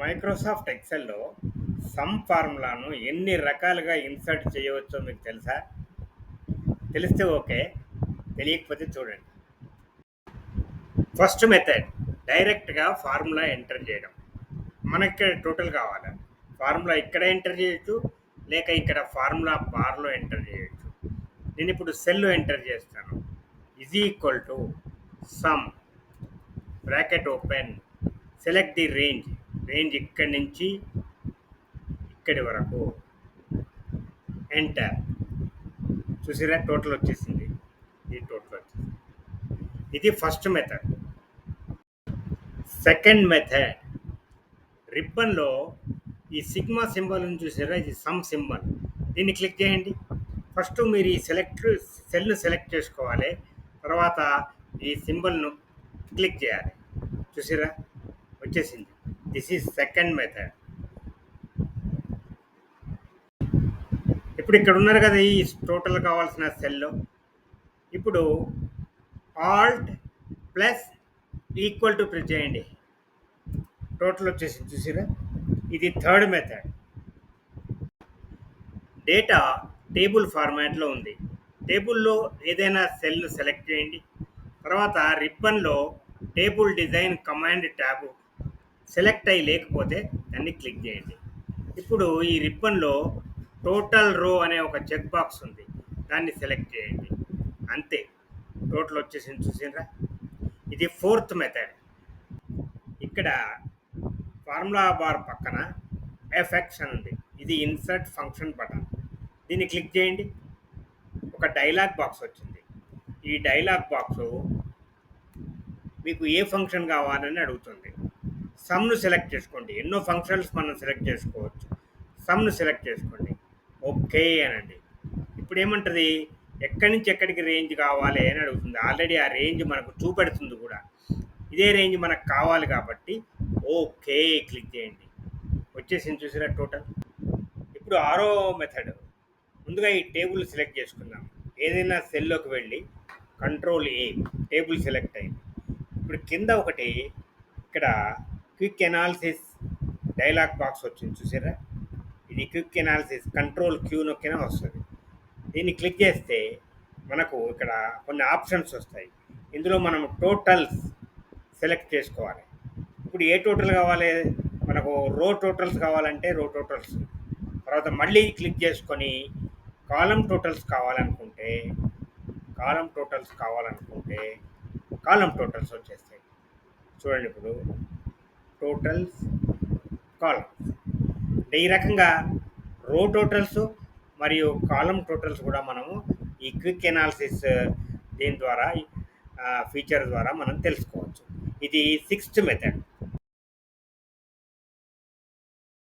Microsoft ఎక్సెల్‌లో some ఫార్ములాను ఎన్ని రకాలుగా ఇన్సర్ట్ చేయవచ్చో మీకు తెలుసా? తెలిస్తే ఓకే. తెలియకపోతే చూడండి. ఫస్ట్ మెథడ్ డైరెక్ట్‌గా ఫార్ములా ఎంటర్ చేయడం. మనకిక్కడ టోటల్ కావాలా? ఫార్ములా ఇక్కడ ఎంటర్ చేయొచ్చు. లేక ఇక్కడ ఫార్ములా బార్‌లో ఎంటర్ చేయొచ్చు. నేనిప్పుడు సెల్‌లో ఎంటర్ చేస్తాను. Is equal to sum bracket open select the range. Range ఇక్కడి నుంచి ఇక్కడి వరకు. ఎంటర్. చూసిరా టోటల్ వచ్చేసింది. ఇది టోటల్ వచ్చేసింది. ఇది ఫస్ట్ మెథడ్. సెకండ్ మెథడ్ రిబ్బన్‌లో ఈ సిగ్మా సింబల్ని చూసారా? ఇది సమ్ సింబల్. దీన్ని క్లిక్ చేయండి. ఫస్ట్ మీరు ఈ సెలెక్ట్ సెల్ను సెలెక్ట్ చేసుకోవాలి. తర్వాత ఈ సింబల్‌ను క్లిక్ చేయాలి. చూసారా? వచ్చేసింది. This is second method. ఇప్పుడు ఇక్కడ ఉన్నారు కదా! ఈ టోటల్ కావాల్సిన సెల్‌లో. ఇప్పుడు alt plus equal to press చేయండి. టోటల్ వచ్చేసి చూసిరా ఇది థర్డ్ మెథడ్. డేటా టేబుల్ ఫార్మాట్‌లో ఉంది. టేబుల్‌లో ఏదైనా సెల్‌ను సెలెక్ట్ చేయండి. తర్వాత రిబ్బన్‌లో table design command tab select అయ్యి లేకపోతే దాన్ని క్లిక్ చేయండి. ఇప్పుడు ఈ రిబ్బన్‌లో టోటల్ రో అనే ఒక చెక్ బాక్స్ ఉంది. దాన్ని సెలెక్ట్ చేయండి. అంతే. టోటల్ వచ్చేసింది చూసిండ్రా? ఇది ఫోర్త్ మెథడ్. ఇక్కడ ఫార్ములా బార్ పక్కన ఎఫెక్షన్ ఉంది. ఇది ఇన్సర్ట్ ఫంక్షన్ బటన్. దీన్ని క్లిక్ చేయండి. ఒక డైలాగ్ బాక్స్ వచ్చింది. ఈ డైలాగ్ బాక్సు మీకు ఏ ఫంక్షన్ కావాలని అడుగుతుంది. సమ్‌ను సెలెక్ట్ చేసుకోండి. ఎన్నో ఫంక్షన్స్ మనం సెలెక్ట్ చేసుకోవచ్చు. సమ్‌ను సెలెక్ట్ చేసుకోండి. ఓకే అనండి. ఇప్పుడు ఏమంటుంది ఎక్కడి నుంచి ఎక్కడికి రేంజ్ కావాలి అని అడుగుతుంది. ఆల్రెడీ ఆ రేంజ్ మనకు చూపెడుతుంది కూడా. ఇదే రేంజ్ మనకు కావాలి కాబట్టి ఓకే క్లిక్ చేయండి. వచ్చేసింది చూసారా టోటల్. ఇప్పుడు ఆరో మెథడ్. ముందుగా ఈ టేబుల్ సెలెక్ట్ చేసుకుందాం. ఏదైనా సెల్‌లోకి వెళ్ళి కంట్రోల్ ఏ టేబుల్ సెలెక్ట్ అయింది. ఇప్పుడు కింద ఒకటి ఇక్కడ క్విక్ ఎనాలిసిస్ డైలాగ్ బాక్స్ వచ్చింది చూసారా? ఇది క్విక్ ఎనాలిసిస్ కంట్రోల్ క్యూ నొక్కినా వస్తుంది దీన్ని క్లిక్ చేస్తే మనకు ఇక్కడ కొన్ని ఆప్షన్స్ వస్తాయి. ఇందులో మనం టోటల్స్ సెలెక్ట్ చేసుకోవాలి. ఇప్పుడు ఏ టోటల్ కావాలి? మనకు రో టోటల్స్ కావాలంటే రో టోటల్స్. తర్వాత మళ్ళీ క్లిక్ చేసుకొని కాలమ్ టోటల్స్ కావాలనుకుంటే కాలమ్ టోటల్స్ కావాలనుకుంటే కాలమ్ టోటల్స్ వచ్చేస్తాయి. చూడండి ఇప్పుడు టోటల్స్ కాలమ్స్. అంటే ఈ రకంగా రో టోటల్స్ మరియు కాలమ్ టోటల్స్ కూడా మనము ఈ క్విక్ ఎనాలిసిస్ దీని ద్వారా ఫీచర్ ద్వారా మనం తెలుసుకోవచ్చు. ఇది సిక్స్త్ మెథడ్.